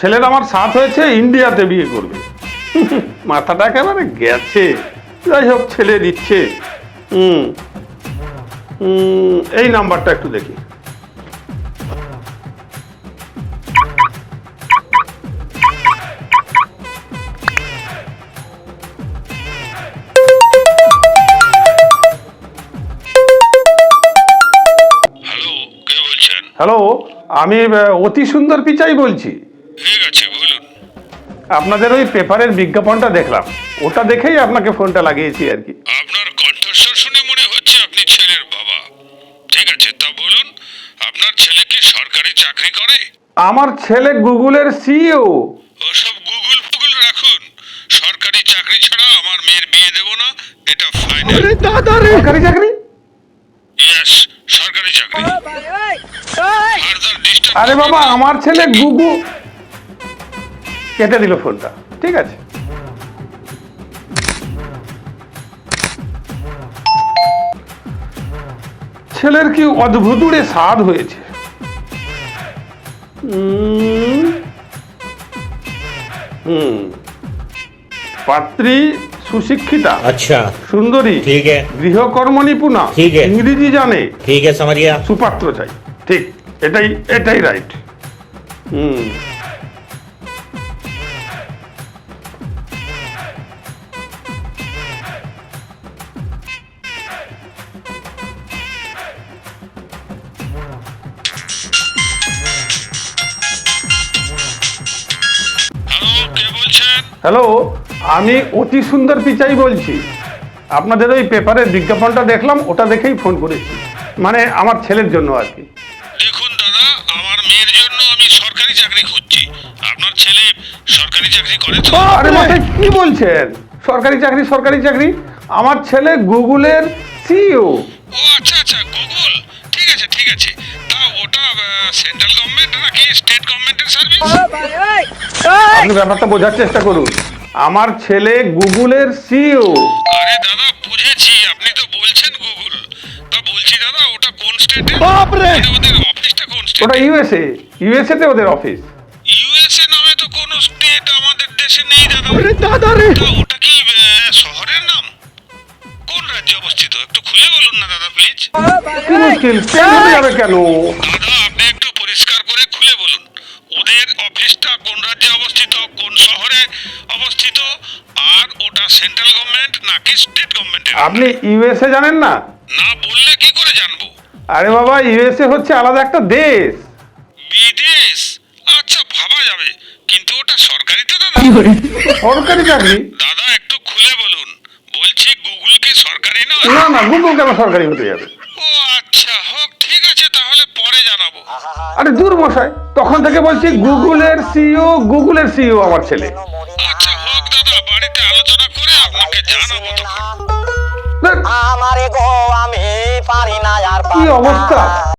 ছেলের আমার সাথ হয়েছে ইন্ডিয়াতে বিয়ে করবে। মাথাটা একেবারে গেছে। যাই হোক ছেলে দিচ্ছে। হুম এই নাম্বারটা একটু দেখি। হ্যালো আমি অতি সুন্দর পিচাই বলছি। আপনাদের ওই পেপারের বিজ্ঞাপনটা দেখলাম। ওটা দেখেই আপনাকে ফোনটা লাগিয়েছি আর কি। আপনার কণ্ঠস্বর শুনে মনে হচ্ছে আপনি ছেলের বাবা। ঠিক আছে তা বলুন আপনার ছেলে কি সরকারি চাকরি করে? আমার ছেলে গুগলের সিইও। ওসব গুগল ফুগল রাখুন। সরকারি চাকরি ছাড়া আমার মেয়ের বিয়ে দেব না এটা ফাইনাল সরকারি চাকরি? ইয়েস সরকারি চাকরি। আরে বাবা আমার ছেলে গুগু কেটে দিল ফোনটা ঠিক আছে? ছেলের কি অদ্ভুতুড়ে স্বাদ হয়েছে? পাত্রী সুশিক্ষিতা আচ্ছা। সুন্দরী ঠিক গৃহকর্ম নিপুণা ঠিক ইংরেজি জানে ঠিক আছে সুপাত্র চাই ঠিক এটাই এটাই রাইট হুম। হ্যালো আমি অতি সুন্দর পিচাই বলছি। আপনাদের ওই পেপারের বিজ্ঞাপনটা দেখলাম ওটা দেখেই ফোন করেছি। মানে আমার ছেলের জন্য আর কি। দেখুন দাদা আমার মেয়ের জন্য আমি সরকারি চাকরি খুঁজছি। আপনার ছেলে সরকারি চাকরি করে তো। আরে মাথায় কি বলছেন? সরকারি চাকরি সরকারি চাকরি? আমার ছেলে গুগলের সিইও আপনি ব্যাপারটা বোঝার চেষ্টা করুন। আমার ছেলে গুগলের সিইও আরে দাদা বুঝেছি। আপনি তো বলছেন গুগল। তা বলছি দাদা ওটা কোন স্টেটে? ওদের অফিসটা কোন ওটা স্টেটে ইউএসএ ইউএসএ তে ওদের অফিস। ইউএসএ নামে তো কোনো স্টেট আমাদের দেশে নেই দাদা। দাদা রে! ওটা কি শহরের নাম? কোন রাজ্যে অবস্থিত? একটু খুলে বলুন না দাদা প্লিজ কি মুশকিল? কেন যাবে কেন? দাদা আপনি একটু পরিষ্কার করে খুলে বলুন ওদের অফিসটা কোন রাজ্যে অবস্থিত কোন শহরে অবস্থিত আর ওটা সেন্ট্রাল গভর্নমেন্ট নাকি স্টেট গভর্নমেন্টের? আপনি ইউএসএ জানেন না? না বললে কি করে জানব? আরে বাবা ইউএসএ হচ্ছে আলাদা একটা দেশ। বিদেশ? আচ্ছা ভাবা যাবে। কিন্তু ওটা সরকারি তো দাদা। সরকারি চাকরি? দাদা একটু খুলে বলুন। বলছি গুগল কি সরকারি নয়? না না গুগল কেন সরকারি হতে যাবে? ও আচ্ছা হোক। পরে জানাব। আরে দূর মশাই তখন থেকে বলছি গুগলের সিইও গুগলের সিইও আমার ছেলে। আচ্ছা হোক দাদা বাড়িতে আলোচনা করে আপনাকে জানাব তখন। আমারে গো আমি পারি না আর কি অবস্থা?